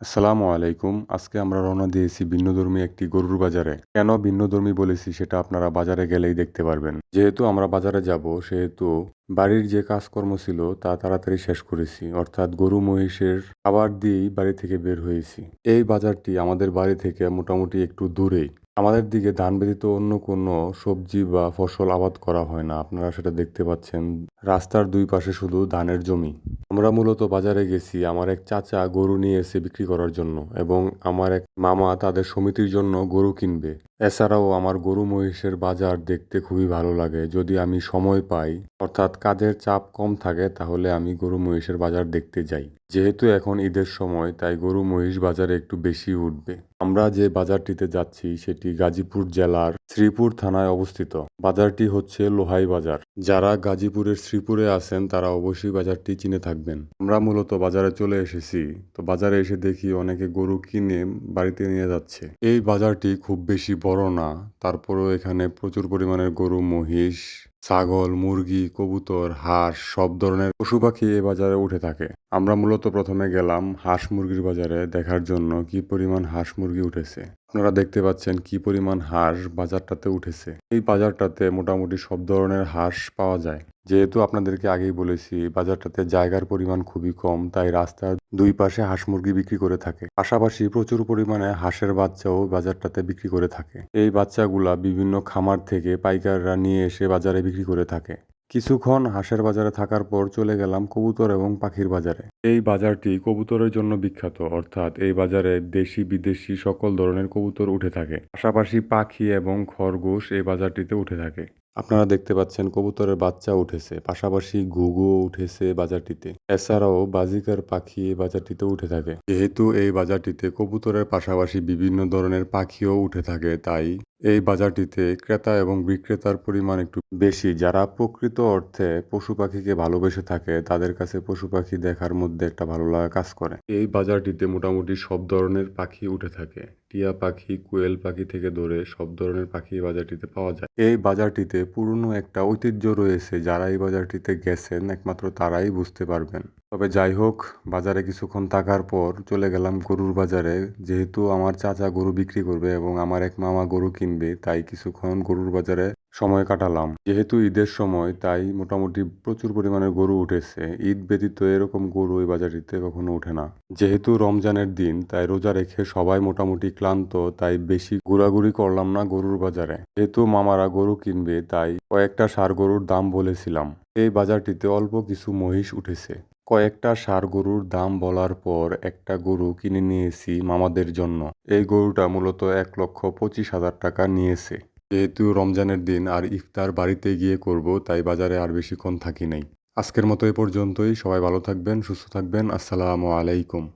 আসসালামু আলাইকুম। আজকে আমরা রওনা দিয়েছি ভিন্নধর্মী একটি গরুর বাজারে। কেন ভিন্নধর্মী বলেছি সেটা আপনারা বাজারে গেলেই দেখতে পারবেন। যেহেতু আমরা বাজারে যাব, সেহেতু বাড়ির যে কাজকর্ম ছিল তা তাড়াতাড়ি শেষ করেছি। অর্থাৎ গরু, মহিষের খাবার দিয়েই বাড়ি থেকে বের হয়েছি। এই বাজারটি আমাদের বাড়ি থেকে মোটামুটি একটু দূরেই। আমাদের দিকে ধান ব্যতীত অন্য কোনো সবজি বা ফসল আবাদ করা হয় না। আপনারা সেটা দেখতে পাচ্ছেন। রাস্তার দুই পাশে শুধু ধানের জমি। আমরা মূলত বাজারে গেছি আমার এক চাচা গরু নিয়ে এসে বিক্রি করার জন্য এবং আমার এক মামা তাদের সমিতির জন্য গরু কিনবে। এছাড়াও আমার গরু মহিষের বাজার দেখতে খুবই ভালো লাগে। যদি আমি সময় পাই, অর্থাৎ কাজের চাপ কম থাকে, তাহলে আমি গরু মহিষের বাজার দেখতে যাই। যেহেতু এখন ঈদের সময়, তাই গরু মহিষ বাজারে একটু বেশি উঠবে। আমরা যে বাজারটিতে যাচ্ছি, সেটি গাজীপুর জেলার শ্রীপুর থানায় অবস্থিত। বাজারটি হচ্ছে লোহাই বাজার। যারা গাজীপুরের শ্রীপুরে আছেন, তারা অবশ্যই বাজারটি চিনে থাকবেন। আমরা মূলত বাজারে চলে এসেছি। তো বাজারে এসে দেখি অনেকে গরু কিনে বাড়িতে নিয়ে যাচ্ছে। এই বাজারটি খুব বেশি বড় না। তারপরেও এখানে প্রচুর পরিমাণের গরু, মহিষ ছাগল, মুরগি, কবুতর, হাঁস সব ধরনের পশু পাখি এই বাজারে উঠে থাকে। আমরা মূলত প্রথমে গেলাম হাঁস মুরগির বাজারে দেখার জন্য কি পরিমাণ হাঁস মুরগি উঠেছে। আপনারা দেখতে পাচ্ছেন কি পরিমাণ হাঁস বাজারটাতে উঠেছে। এই বাজারটাতে মোটামুটি সব ধরনের হাঁস পাওয়া যায়। যেহেতু আপনাদেরকে আগেই বলেছি, বাজারটাতে জায়গার পরিমাণ খুবই কম, তাই রাস্তার দুই পাশে হাঁস মুরগি বিক্রি করে থাকে। পাশাপাশি প্রচুর পরিমাণে হাঁসের বাচ্চাও বাজারটাতে বিক্রি করে থাকে। এই বাচ্চাগুলা বিভিন্ন খামার থেকে পাইকাররা নিয়ে এসে বাজারে বিক্রি করে থাকে। কিছুক্ষণ হাঁসের বাজারে থাকার পর চলে গেলাম কবুতর এবং পাখির বাজারে। এই বাজারটি কবুতরের জন্য বিখ্যাত, অর্থাৎ এই বাজারে দেশি বিদেশি সকল ধরনের কবুতর উঠে থাকে। পাশাপাশি পাখি এবং খরগোশ এই বাজারটিতে উঠে থাকে। আপনারা দেখতে পাচ্ছেন কবুতরের বাচ্চা উঠেছে, পাশাপাশি ঘুঘু উঠেছে বাজারটিতে। এছাড়াও বাজিকার পাখি এই বাজারটিতে উঠে থাকে। যেহেতু এই বাজারটিতে কবুতরের পাশাপাশি বিভিন্ন ধরনের পাখিও উঠে থাকে, তাই এই বাজারটিতে ক্রেতা এবং বিক্রেতার পরিমাণ একটু বেশি। যারা প্রকৃত অর্থে পশু পাখিকে ভালোবেসে থাকে, তাদের কাছে পশু পাখি দেখার মধ্যে একটা ভালো লাগা কাজ করে। এই বাজারটিতে মোটামুটি সব ধরনের পাখি উঠে থাকে। টিয়া পাখি, কুয়েল পাখি থেকে ধরে সব ধরনের পাখি এই বাজারটিতে পাওয়া যায়। এই বাজারটিতে পুরনো একটা ঐতিহ্য রয়েছে, যারা এই বাজারটিতে গেছেন, একমাত্র তারাই বুঝতে পারবেন। তবে যাই হোক, বাজারে কিছুক্ষণ থাকার পর চলে গেলাম গরুর বাজারে। যেহেতু আমার চাচা গরু বিক্রি করবে এবং আমার এক মামা গরু কিনবে, তাই কিছুক্ষণ গরুর বাজারে সময় কাটালাম। যেহেতু ঈদের সময়, তাই মোটামুটি প্রচুর পরিমাণে গরু উঠেছে। ঈদ ব্যতীত এরকম গরু এই বাজারটিতে কখনো ওঠে না। যেহেতু রমজানের দিন, তাই রোজা রেখে সবাই মোটামুটি ক্লান্ত, তাই বেশি ঘোরাঘুরি করলাম না গরুর বাজারে। যেহেতু মামারা গরু কিনবে, তাই কয়েকটা সার গরুর দাম বলেছিলাম। এই বাজারটিতে অল্প কিছু মহিষ উঠেছে। কয়েকটা সার গরুর দাম বলার পর একটা গরু কিনে নিয়েছি মামাদের জন্য। এই গরুটা মূলত এক লক্ষ পঁচিশ হাজার টাকা নিয়েছে। যেহেতু রমজানের দিন আর ইফতার বাড়িতে গিয়ে করব, তাই বাজারে আর বেশিক্ষণ থাকি নাই। আজকের মতো এ পর্যন্তই। সবাই ভালো থাকবেন, সুস্থ থাকবেন। আসসালামু আলাইকুম।